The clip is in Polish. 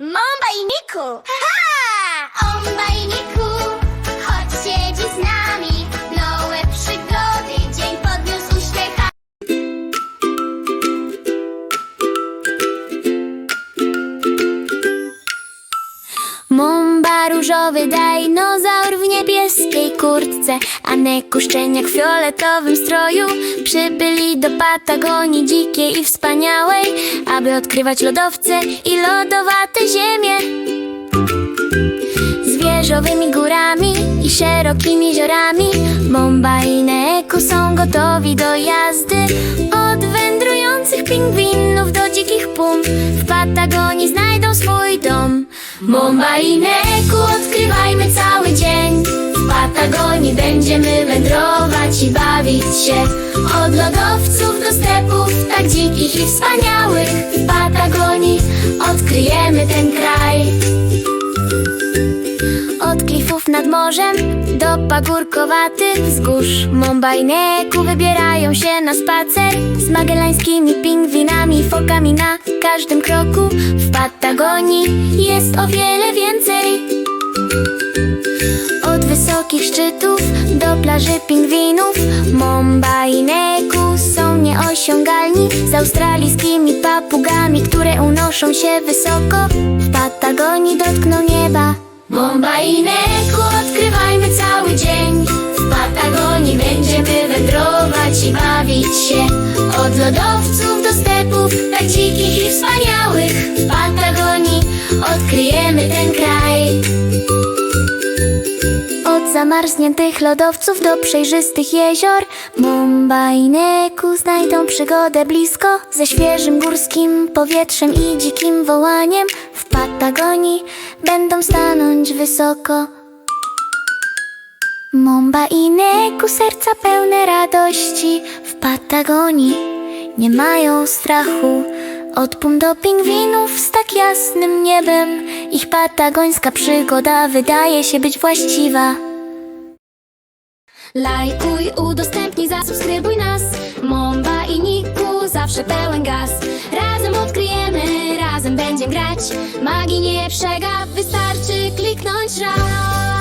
Momba i Niku! Ha! Omba i Niku, chodź siedzi z nami. Nowe przygody, dzień podniósł uśmiecha. Momba różowy dinozaur w niebieskiej kurtce A Neku szczeniak w fioletowym stroju Przybyli do Patagonii dzikiej i wspaniałej Aby odkrywać lodowce i lodowate ziemie. Z wieżowymi górami i szerokimi jeziorami Momba i Neku są gotowi do jazdy. Od wędrujących pingwinów do dzikich pum W Patagonii znajdą swój dom. Momba i Neku Patagonii będziemy wędrować i bawić się. Od lodowców do stepów tak dzikich i wspaniałych W Patagonii odkryjemy ten kraj. Od klifów nad morzem do pagórkowatych wzgórz. Momba i Neku wybierają się na spacer Z magellańskimi pingwinami, fokami na każdym kroku. W Patagonii jest o wiele więcej wysokich szczytów do plaży pingwinów. Momba i Neku są nieosiągalni Z australijskimi papugami, które unoszą się wysoko. W Patagonii dotkną nieba. Momba i Neku odkrywajmy cały dzień. W Patagonii będziemy wędrować i bawić się. Od lodowców do stepów tak dzikich i wspaniałych. W Patagonii odkryjemy ten kraj zamarzniętych lodowców do przejrzystych jezior. Momba i Neku znajdą przygodę blisko Ze świeżym górskim powietrzem i dzikim wołaniem. W Patagonii będą stanąć wysoko. Momba i Neku serca pełne radości. W Patagonii nie mają strachu. Od pum do pingwinów z tak jasnym niebem. Ich patagońska przygoda wydaje się być właściwa Lajkuj, udostępnij, zasubskrybuj nas. Momba i Niku, zawsze pełen gaz. Razem odkryjemy, razem będziemy grać. Magii nie przegap, wystarczy kliknąć raz